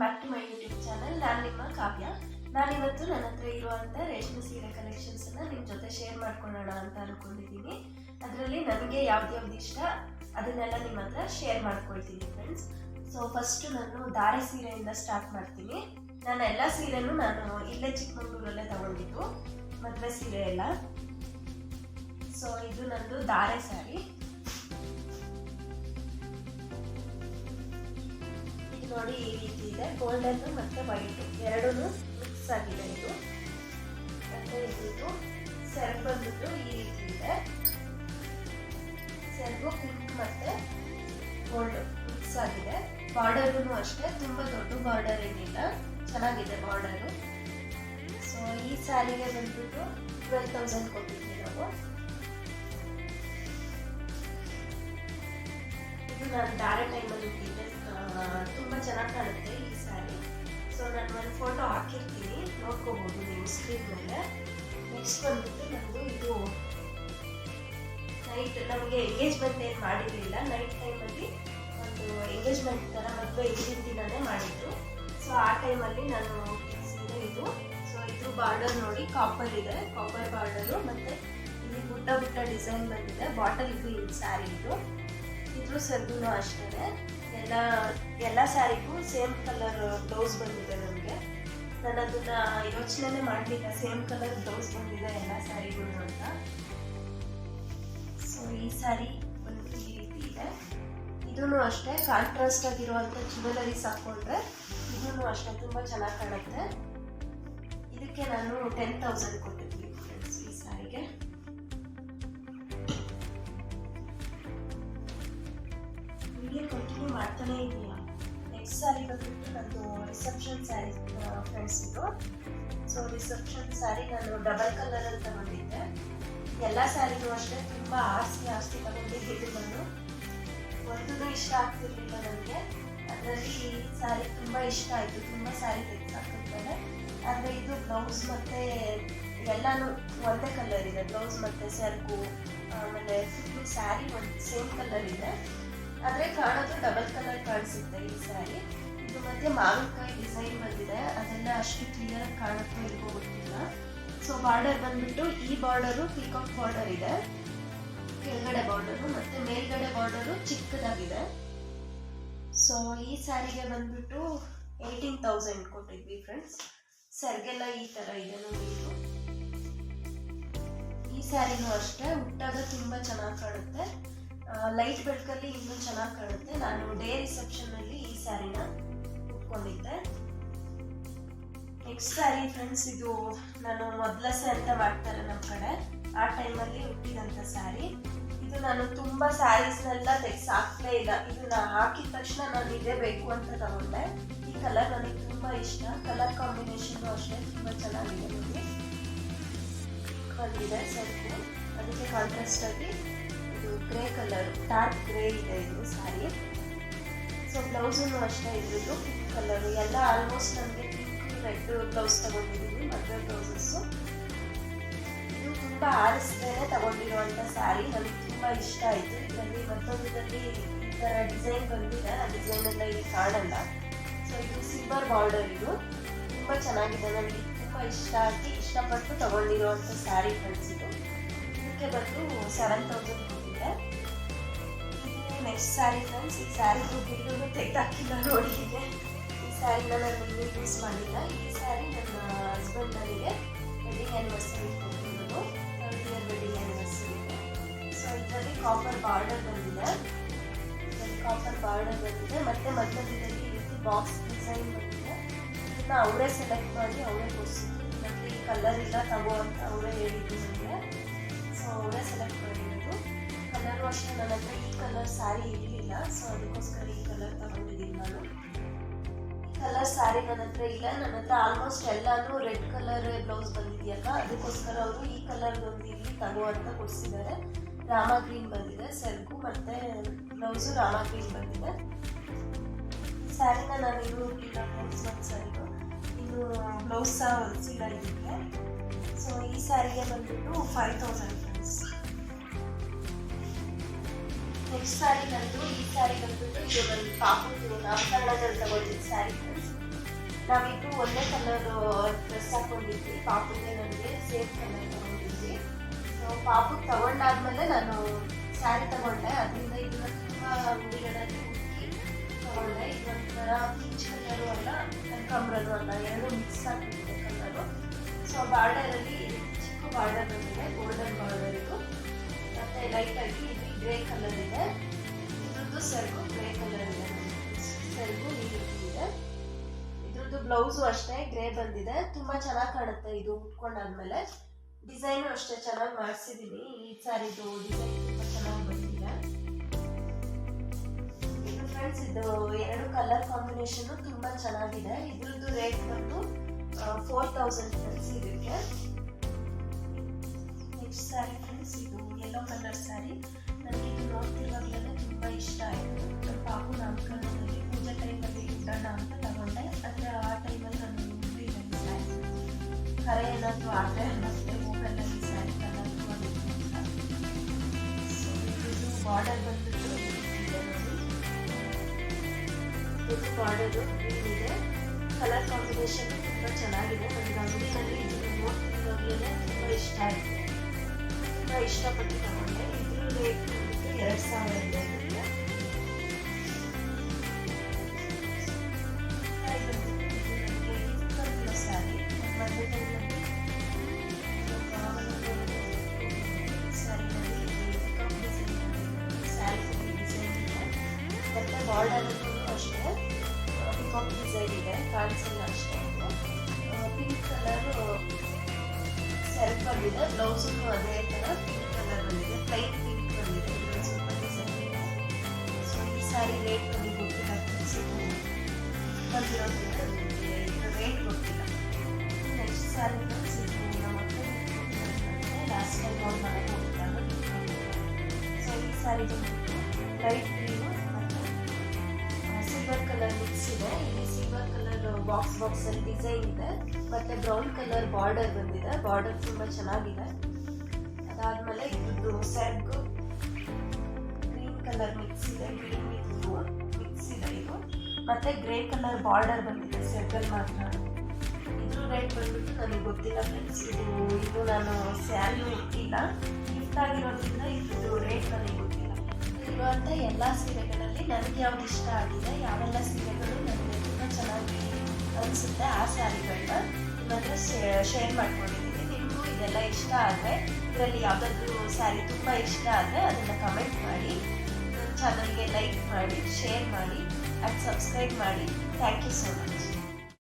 Back to my YouTube channel ನಾನು ನಿಮ್ಮ ಕಾವ್ಯ ನಾನಿವತ್ತು ನನ್ನ ಹತ್ರ ಇರುವಂಥ ರೇಷ್ಮೆ ಸೀರೆ ಕಲೆಕ್ಷನ್ಸನ್ನು ನಿಮ್ಮ ಜೊತೆ ಶೇರ್ ಮಾಡ್ಕೊಳ್ಳೋಣ ಅಂತ ಅನ್ಕೊಂಡಿದ್ದೀನಿ. ಅದರಲ್ಲಿ ನನಗೆ ಯಾವ್ದು ಯಾವ್ದು ಇಷ್ಟ, ಅದನ್ನೆಲ್ಲ ನಿಮ್ಮ ಹತ್ರ ಶೇರ್ ಮಾಡ್ಕೊಳ್ತೀನಿ ಫ್ರೆಂಡ್ಸ್ ಸೊ ಫಸ್ಟು ನಾನು ದಾರೆ ಸೀರೆಯಿಂದ ಸ್ಟಾರ್ಟ್ ಮಾಡ್ತೀನಿ. ನಾನು ಎಲ್ಲ ಸೀರೆನೂ ನಾನು ಇಲ್ಲೇ ಚಿಕ್ಕಮಂಗ್ಳೂರಲ್ಲೇ ತಗೊಂಡಿದ್ದು, ಮದುವೆ ಸೀರೆ ಎಲ್ಲ. ಸೊ ಇದು ನಂದು ದಾರೆ ಸ್ಯಾರಿ ನೋಡಿ ಈ ರೀತಿ ಇದೆ. ಗೋಲ್ಡನ್ನು ಮತ್ತೆ ವೈಟ್ ಎರಡೂ ಮಿಕ್ಸ್ ಆಗಿದೆ ಇದು. ಮತ್ತೆ ಇದು ಸೆರಗು ಬಂದ್ಬಿಟ್ಟು ಈ ರೀತಿ ಇದೆ. ಸೆರಗು ಪಿಂಕ್ ಮತ್ತೆ ಗೋಲ್ಡ್ ಮಿಕ್ಸ್ ಆಗಿದೆ. ಬಾರ್ಡರ್ಗೂ ಅಷ್ಟೇ, ತುಂಬಾ ದೊಡ್ಡ ಬಾರ್ಡರ್ ಏನಿಲ್ಲ. ಚೆನ್ನಾಗಿದೆ ಬಾರ್ಡರು ಸೊ ಈ ಸ್ಯಾರಿಗೆ ಬಂದ್ಬಿಟ್ಟು ಟ್ವೆಲ್ ತೌಸಂಡ್ ಕೊಟ್ಟಿದ್ವಿ ನಾವು. ಇದು ನಾನು ಧಾರೆ ಟೈಮಲ್ಲಿ ತುಂಬ ಚೆನ್ನಾಗಿ ಕಾಣುತ್ತೆ ಈ ಸ್ಯಾರಿ ಸೊ ನಾನು ಒಂದು ಫೋಟೋ ಹಾಕಿರ್ತೀನಿ. ನೋಡ್ಕೋಬೋದು ನೀವು ಸ್ಕ್ರೀನ್ ಮೇಲೆ. ನೆಕ್ಸ್ಟ್ ಬಂದ್ಬಿಟ್ಟು ನಮ್ಮದು ಇದು ನೈಟ್ ನಮಗೆ ಎಂಗೇಜ್ಮೆಂಟ್ ಏನು ಮಾಡಿರಲಿಲ್ಲ. ನೈಟ್ ಟೈಮಲ್ಲಿ ಒಂದು ಎಂಗೇಜ್ಮೆಂಟ್ ಥರ ಮದುವೆ ಹಿಂದಿನ ದಿನನೇ ಮಾಡಿದ್ರು. ಸೊ ಆ ಟೈಮಲ್ಲಿ ನಾನು ಇದು. ಸೊ ಇದ್ರ ಬಾರ್ಡರ್ ನೋಡಿ ಕಾಪರ್ ಇದೆ. ಕಾಪರ್ ಬಾರ್ಡರು ಮತ್ತು ಇಲ್ಲಿ ಪುಟ್ಟ ಪುಟ್ಟ ಡಿಸೈನ್ ಬಂದಿದೆ. ಬಾಟಲ್ ಗ್ರೀನ್ ಸ್ಯಾರಿ ಇದು. ಇದ್ರೂ ಸೆಲ್ಗೂ ಅಷ್ಟೇ ಎಲ್ಲ ಎಲ್ಲ ಸ್ಯಾರಿಗೂ ಸೇಮ್ ಕಲರ್ ಬ್ಲೌಸ್ ಬಂದಿದೆ ನನಗೆ ನಾನು ಅದನ್ನ ಯೋಚನೆ ಮಾಡಲಿಲ್ಲ, ಸೇಮ್ ಕಲರ್ ಬ್ಲೌಸ್ ಬಂದಿದೆ ಎಲ್ಲ ಸ್ಯಾರಿಗೂ ಅಂತ. ಸೊ ಈ ಸ್ಯಾರಿ ಒಂದು ಈ ರೀತಿ ಇದೆ. ಇದೂ ಅಷ್ಟೇ ಕಾಂಟ್ರಾಸ್ಟ್ ಆಗಿರುವಂಥ ಜ್ಯುವೆಲರೀಸ್ ಹಾಕ್ಕೊಂಡ್ರೆ ಇದೂ ಅಷ್ಟೇ, ತುಂಬ ಚೆನ್ನಾಗಿ ಕಾಣುತ್ತೆ. ಇದಕ್ಕೆ ನಾನು ಟೆನ್ ತೌಸಂಡ್ ಕೊಟ್ಟಿದ್ವಿ ಈ ಸ್ಯಾರಿಗೆ ಕಂಟಿನ್ಯೂ ಮಾಡ್ತಾನೆ ಇದೆಯಾ ನೆಕ್ಸ್ಟ್ ಸ್ಯಾರಿ ಬಂದ್ಬಿಟ್ಟು ನಂದು ರಿಸೆಪ್ಷನ್ ಸ್ಯಾರಿ ಫ್ರೆಂಡ್ಸ್ ಇದು. ಸೊ ರಿಸೆಪ್ಷನ್ ಸ್ಯಾರಿ ನಾನು ಡಬಲ್ ಕಲರಲ್ಲಿ ತಗೊಂಡಿದ್ದೆ. ಎಲ್ಲ ಸ್ಯಾರಿನೂ ಅಷ್ಟೇ, ತುಂಬ ಆಸ್ತಿ ಆಸ್ತಿ ತಗೊಂಡಿದ್ದು ನಾನು ಒಂದೂ ಇಷ್ಟ ಆಗ್ತಿರ್ಲಿಲ್ಲ ನನಗೆ ಅದರಲ್ಲಿ ಸ್ಯಾರಿ ತುಂಬ ಇಷ್ಟ ಆಯಿತು, ತುಂಬ ಸ್ಯಾರಿ ತೆಗೆದಾಕಿರ್ತಾರೆ ಆದರೆ ಇದು ಬ್ಲೌಸ್ ಮತ್ತು ಎಲ್ಲನೂ ಒಂದೇ ಕಲರ್ ಇದೆ ಬ್ಲೌಸ್ ಮತ್ತು ಸೆರಗು, ಆಮೇಲೆ ಫುಲ್ಲು ಸ್ಯಾರಿ ಒಂದು ಸೇಮ್ ಕಲರ್ ಇದೆ. ಆದರೆ ಕಾಣೋದು ಡಬಲ್ ಕಲರ್ ಕಾಣಿಸುತ್ತೆ ಈ ಸ್ಯಾರಿ ಇದು ಮತ್ತೆ ಮಾವಿನಕಾಯಿ ಡಿಸೈನ್ ಬಂದಿದೆ. ಅದೆಲ್ಲ ಅಷ್ಟು ಕ್ಲಿಯರ್ ಆಗಿ ಇಲ್ವೋ ಗೊತ್ತಿಲ್ಲ. ಸೊ ಬಾರ್ಡರ್ ಬಂದ್ಬಿಟ್ಟು ಈ ಬಾರ್ಡರು ಪಿಕಾಕ್ ಬಾರ್ಡರ್ ಇದೆ. ಕೆಳಗಡೆ ಬಾರ್ಡರು ಮತ್ತೆ ಮೇಲ್ಗಡೆ ಬಾರ್ಡರು ಚಿಕ್ಕದಾಗಿದೆ. ಸೊ ಈ ಸ್ಯಾರಿಗೆ ಬಂದ್ಬಿಟ್ಟು ಏಯ್ಟೀನ್ ತೌಸಂಡ್ ಕೊಟ್ಟಿದ್ವಿ ಫ್ರೆಂಡ್ಸ್ ಸರ್ಗೆಲ್ಲ ಈ ಥರ ಇದೆ ನೋಡಿ ಈ ಸ್ಯಾರಿನೂ ಅಷ್ಟೇ, ಹುಟ್ಟಾಗ ತುಂಬ ಚೆನ್ನಾಗಿ ಕಾಣುತ್ತೆ. ಲೈಟ್ ಬೆಳಕಲ್ಲಿ ಇನ್ನೂ ಚೆನ್ನಾಗಿ ಕಾಣುತ್ತೆ. ನಾನು ಡೇ ರಿಸೆಪ್ಷನಲ್ಲಿ ಈ ಸ್ಯಾರಿನ ಉಟ್ಕೊಂಡಿದ್ದೆ. ನೆಕ್ಸ್ಟ್ ಸ್ಯಾರಿ ಫ್ರೆಂಡ್ಸ್ ಇದು ನಾನು ಮೊದಲಸೆ ಅಂತ ಮಾಡ್ತಾರೆ ನಮ್ಮ ಕಡೆ. ಆ ಟೈಮಲ್ಲಿ ಹುಟ್ಟಿದಂಥ ಸ್ಯಾರಿ ಇದು ನಾನು ತುಂಬ ಸ್ಯಾರೀಸ್ನೆಲ್ಲ ತೆಗ್ಸಿ ಹಾಕ್ಲೇ ಇಲ್ಲ. ಇದನ್ನ ಹಾಕಿದ ತಕ್ಷಣ ನಾನು ಇದೇ ಬೇಕು ಅಂತ ತಗೊಂಡೆ. ಈ ಕಲರ್ ನನಗೆ ತುಂಬ ಇಷ್ಟ. ಕಲರ್ ಕಾಂಬಿನೇಷನ್ ಅಷ್ಟೇ ತುಂಬ ಚೆನ್ನಾಗಿದೆ ನೋಡಿ. ಬಂದಿದೆ ಸ್ವಲ್ಪ ಅದಕ್ಕೆ ಕಾಂಟ್ರಾಸ್ಟ್ ಆಗಿ ಇದು ಗ್ರೇ ಕಲರ್ ಡಾರ್ಕ್ ಗ್ರೇ ಇದೆ ಇದು ಸ್ಯಾರಿ ಸೊ ಬ್ಲೌಸನ್ನು ಅಷ್ಟೇ ಇದ್ರದ್ದು ಪಿಂಕ್ ಕಲರು ಎಲ್ಲ ಆಲ್ಮೋಸ್ಟ್ ನನಗೆ ಪಿಂಕ್ ರೆಡ್ ಬ್ಲೌಸ್ ತಗೊಂಡಿದ್ದೀನಿ ಮದುವೆ ಬ್ಲೌಸಸ್ಸು ಇದು ತುಂಬ ಆರಿಸ್ದೇನೆ ತಗೊಂಡಿರುವಂಥ ಸ್ಯಾರಿ ನನಗೆ ತುಂಬ ಇಷ್ಟ ಆಯಿತು. ಇದರಲ್ಲಿ ಮತ್ತೊಂದರಲ್ಲಿ ಈ ಥರ ಡಿಸೈನ್ ಬಂದಿದೆ. ಆ ಡಿಸೈನ್ ಎಲ್ಲ ಇಲ್ಲಿ ಕಾಣಲ್ಲ. ಸೊ ಇದು ಸಿಲ್ವರ್ ಬಾರ್ಡರ್ ಇದು. ತುಂಬ ಚೆನ್ನಾಗಿದೆ. ನನಗೆ ತುಂಬ ಇಷ್ಟ ಆಗಿ ಇಷ್ಟಪಟ್ಟು ತಗೊಂಡಿರುವಂಥ ಸ್ಯಾರಿ ಫ್ರೆಂಡ್ಸ್ ಇದು. ಇದಕ್ಕೆ ಬಂದು ಸೆವೆನ್ ತೌಸಂಡ್ ಇದು. ನೆಕ್ಸ್ಟ್ ಸ್ಯಾರಿ ಫ್ರೆಂಡ್ಸ್ ಈ ಸ್ಯಾರಿ ಬಿಲ್ಲು ತೆಗೆದಾಕಿಲ್ಲ ಇದೆ ಈ ಸ್ಯಾರಿನ ನಾನು ಯೂಸ್ ಮಾಡಿಲ್ಲ. ಈ ಸ್ಯಾರಿ ನನ್ನ ಹಸ್ಬೆಂಡ್ ನನಗೆ ವೆಡ್ಡಿಂಗ್ ಆ್ಯನಿವರ್ಸರಿ ಕೊಟ್ಟಿದ್ದು third year wedding anniversary so ಇದರಲ್ಲಿ ಕಾಪರ್ ಬಾರ್ಡರ್ ಬಂದಿದೆ. ಕಾಪರ್ ಬಾರ್ಡರ್ ಬಂದಿದೆ. ಮತ್ತು ಮಧ್ಯದಲ್ಲಿ ಈ ರೀತಿ ಬಾಕ್ಸ್ ಡಿಸೈನ್ ಬಂದಿದೆ. ಇದನ್ನ ಅವರೇ ಸೆಲೆಕ್ಟ್ ಮಾಡಿ ಅವರೇ ಕೊಡಿಸಿದ್ರು. ಮತ್ತು ಈ ಕಲರ್ ಇಲ್ಲ ತಗೋ ಅಂತ ಅವರೇ ಹೇಳಿದ್ರು ನನಗೆ. ಸೊ ಅವರೇ ಅಷ್ಟೇ ನನ್ನ ಹತ್ರ ಈ ಕಲರ್ ಸ್ಯಾರಿ ಇರಲಿಲ್ಲ ಸೊ ಅದಕ್ಕೋಸ್ಕರ ಈ ಕಲರ್ ತಗೊಂಡಿದ್ದೀನಿ ನಾನು. ಕಲರ್ ಸ್ಯಾರಿ ನನ್ನ ಹತ್ರ ಇಲ್ಲ. ನನ್ನ ಹತ್ರ ಆಲ್ಮೋಸ್ಟ್ ಎಲ್ಲಾನು ರೆಡ್ ಕಲರ್ ಬ್ಲೌಸ್ ಬಂದಿದೆಯಲ್ಲ, ಅದಕ್ಕೋಸ್ಕರ ಅವರು ಈ ಕಲರ್ ಒಂದು ಇಲ್ಲಿ ತಗೋ ಅಂತ ಕೊಡಿಸಿದ್ದಾರೆ. ರಾಮ ಗ್ರೀನ್ ಬಂದಿದೆ ಸೆಲ್ಕು ಮತ್ತು ಬ್ಲೌಸು ರಾಮ ಗ್ರೀನ್ ಬಂದಿದೆ. ಸ್ಯಾರಿನ ನಾನು ಇನ್ನೂ ಇಲ್ಲ ಫ್ರೆಂಡ್ಸ್ ಒಂದು ಇನ್ನು ಬ್ಲೌಸ್ ಸಹ ಹೊಲಿಸಿಲ್ಲ ಇದಕ್ಕೆ ಸೊ ಈ ಸ್ಯಾರಿಗೆ ಬಂದ್ಬಿಟ್ಟು ಫೈವ್ ತೌಸಂಡ್ ನೆಕ್ಸ್ಟ್ ಸ್ಯಾರಿ ನಂದು ಈ ಸ್ಯಾರಿ ಬಂದ್ಬಿಟ್ಟು ಇದು ಒಂದು ಪಾಪುದು ನಾಮಕರಣದಲ್ಲಿ ತಗೊಂಡಿದ್ದ ಸ್ಯಾರಿ ಫ್ರೆಂಡ್ಸ್ ಒಂದೇ ಕಲರ್ ಡ್ರೆಸ್ ಹಾಕೊಂಡಿದ್ವಿ. ಪಾಪುಗೆ ನನಗೆ ಸೇಮ್ ಕಲರ್ ತಗೊಂಡಿದ್ವಿ. ಸೊ ಪಾಪು ತಗೊಂಡಾದ್ಮೇಲೆ ನಾನು ಸ್ಯಾರಿ ತಗೊಂಡೆ. ಅದರಿಂದ ಇದನ್ನ ತುಂಬ ಅಂಗಡಿಗಳಲ್ಲಿ ಹುಡುಕಿ ತಗೊಂಡೆ. ಇದೊಂಥರ ಪೀಚ್ ಕಲರು ಅಲ್ಲ ಕನಕಾಂಬ್ರನು ಅಲ್ಲ. ಎರಡು ಮಿಕ್ಸ್ ಆಗಿಬಿಟ್ಟಿದೆ ಕಲರು. ಸೊ ಬಾರ್ಡರಲ್ಲಿ ಚಿಕ್ಕ ಬಾರ್ಡರ್ ಬಂದಿದೆ ಗೋಲ್ಡನ್ ಬಾರ್ಡರ್ ಇದು. ಮತ್ತು ಲೈಟಾಗಿ ಗ್ರೇ ಕಲರ್ ಇದೆ. ಇದ್ರದ್ದು ಸೆರಗು ಗ್ರೇ ಕಲರ್ ಇದೆ. ಸೆರಗು ಇದೆ. ಇದ್ರದ್ದು ಬ್ಲೌಸು ಅಷ್ಟೇ ಗ್ರೇ ಬಂದಿದೆ. ತುಂಬಾ ಚೆನ್ನಾಗಿ ಕಾಣುತ್ತೆ ಇದು ಉಟ್ಕೊಂಡಾದ್ಮೇಲೆ. ಡಿಸೈನು ಅಷ್ಟೇ ಚೆನ್ನಾಗಿ ಮಾಡಿಸಿದೀನಿ. ಈ ಸ್ಯಾರಿದು ಡಿಸೈನ್ ತುಂಬಾ ಚೆನ್ನಾಗಿ ಬಂದಿದೆ. ಇದು ಫ್ರೆಂಡ್ಸ್ ಇದು ಎರಡು ಕಲರ್ ಕಾಂಬಿನೇಷನ್ ತುಂಬಾ ಚೆನ್ನಾಗಿದೆ. ಇದ್ರದ್ದು ರೇಟ್ ಬಂದು ಫೋರ್ ತೌಸಂಡ್ ಫ್ರೆಂಡ್ಸ್ ಇದಕ್ಕೆ. ನೆಕ್ಸ್ಟ್ ಸ್ಯಾರಿ ಫ್ರೆಂಡ್ಸ್ ಇದು ಯೆಲ್ಲೋ ಕಲರ್ ಸ್ಯಾರಿ ನನಗೆ ಇದು ನೋಡ್ತಿರುವಾಗಲೇ ತುಂಬ ಇಷ್ಟ ಆಯಿತು. ನಮ್ಮ ಪಾಪು ನಾಮಕರಣದಲ್ಲಿ ಪೂಜೆ ಟೈಮಲ್ಲಿ ಇಟ್ಟೋಣ ಅಂತ ತಗೊಂಡೆ. ಆದರೆ ಆ ಟೈಮಲ್ಲಿ ನಾನು ಮುಂದೆ ಸ್ಯಾರಿ ಕರೆ ಏನಾದರೂ ಆದರೆ ಅನ್ನಿಸ್ತೆ ಮೂಗಲ್ಲಲ್ಲಿ ಸ್ಯಾರಿ ಸೊ ಇದು ಬಾರ್ಡರ್ ಬಂದ್ಬಿಟ್ಟು ಇದೆ ಬಾರ್ಡರು ಇದೆ ಕಲರ್ ಕಾಂಬಿನೇಷನ್ ತುಂಬ ಚೆನ್ನಾಗಿದೆ. ನನಗೆ ಅಂಗಡಿನಲ್ಲಿ ಇದನ್ನು ನೋಡ್ತಿರುವಾಗಲೇ ತುಂಬ ಇಷ್ಟ ಆಯಿತು. ತುಂಬ ಇಷ್ಟಪಟ್ಟು ರೇಟ್ ಬಂದ್ಬಿಟ್ಟು ಎರಡು ಸಾವಿರ ಇದೆ ಇದಕ್ಕೆ. ಸ್ಯಾರಿ ಬಂದ್ಬಿಟ್ಟು ಇದು ನನಗೆ gift ಬಂದಿರೋ ಸ್ಯಾರಿ ನನ್ನ ಮದುವೆ ಟೈಮಲ್ಲಿ ಸ್ಯಾರಿನಲ್ಲಿ peacock design saree full design ಇದೆ ಮತ್ತು ಬಾರ್ಡರಲ್ಲೂ ಅಷ್ಟೇ ಪಿಕಾಕ್ ಡಿಸೈನ್ ಇದೆ ಅಷ್ಟೇ ಪಿಂಕ್ ಕಲರು ಸೆಲ್ಫ್ ಬಂದಿದೆ ಬ್ಲೌಸು ಅದೇ ಥರ ಪಿಂಕ್ ಕಲರ್ ಬಂದಿದೆ ಪ್ಲೈನ್ ಪಿಂಕ್ ಸೊ ಈ ಸ್ಯಾರಿ ರೇಟ್ ನನಗೆ ಗೊತ್ತಿಲ್ಲ ರೇಟ್ ಗೊತ್ತಿಲ್ಲ ನೆಕ್ಸ್ಟ್ ಸಾರಿ ಇದು. ನಮ್ಮ ಲಾಸ್ಟ್ ಟೈಮ್ ಅವ್ರು ಮನೆಗೆ ಸೊ ಈ saree light silver colour mix ಇದೆ ಇಲ್ಲಿ ಸಿಲ್ವರ್ ಕಲರ್ ಬಾಕ್ಸ್ ಬಾಕ್ಸ್ ಅಲ್ಲಿ ಡಿಸೈನ್ ಇದೆ. ಮತ್ತೆ ಬ್ರೌನ್ ಕಲರ್ ಬಾರ್ಡರ್ ಬಂದಿದೆ. ಬಾರ್ಡರ್ ತುಂಬಾ ಚೆನ್ನಾಗಿದೆ. ಅದಾದ್ಮೇಲೆ ಸೆರ್ಗು ಗ್ರೀನ್ ಕಲರ್ ಮಿಕ್ಸ್ ಇದೆ, ಗ್ರೀನ್ ಇದು ಮಿಕ್ಸ್ ಇದೆ ಇದು. ಮತ್ತೆ ಗ್ರೇ ಕಲರ್ ಬಾರ್ಡರ್ ಬಂದಿದೆ, ಸರ್ಕಲ್ ಮಾತ್ರ. ಇದ್ರ ರೇಟ್ ಬಂದ್ಬಿಟ್ಟು ನನಗೆ ಗೊತ್ತಿಲ್ಲ ಫ್ರೆಂಡ್ಸ್ ಇದು ಇದು ನಾನು ಸ್ಯಾರಿ ಇಟ್ಟಿಲ್ಲ ಗಿಫ್ಟ್ ಆಗಿರೋದ್ರಿಂದ ಇದ್ರದ್ದು ರೇಟ್ ನನಗೆ ಗೊತ್ತಿಲ್ಲ. ಇರುವಂಥ ಎಲ್ಲ ಸೀರೆಗಳಲ್ಲಿ ನನಗೆ ಯಾವ್ದು ಇಷ್ಟ ಆಗಿದೆ, ಯಾವೆಲ್ಲ ಸೀರೆಗಳು ನನಗೆ ತುಂಬ ಚೆನ್ನಾಗಿ ಅನಿಸುತ್ತೆ ಆ ಸ್ಯಾರಿಗಳನ್ನ ನಿಮ್ಮತ್ರ ಶೇರ್ ಮಾಡ್ಕೊಂಡಿದ್ದೀನಿ. ನಿಮಗೂ ಇದೆಲ್ಲ ಇಷ್ಟ ಆದರೆ, ಇದರಲ್ಲಿ ಯಾವುದಾದ್ರೂ ಸ್ಯಾರಿ ತುಂಬ ಇಷ್ಟ ಆದರೆ ಅದನ್ನು ಕಮೆಂಟ್ ಮಾಡಿ. ಚಾನಲ್ಗೆ ಲೈಕ್ ಮಾಡಿ ಶೇರ್ ಮಾಡಿ ಆ್ಯಂಡ್ ಸಬ್ಸ್ಕ್ರೈಬ್ ಮಾಡಿ. Thank you so much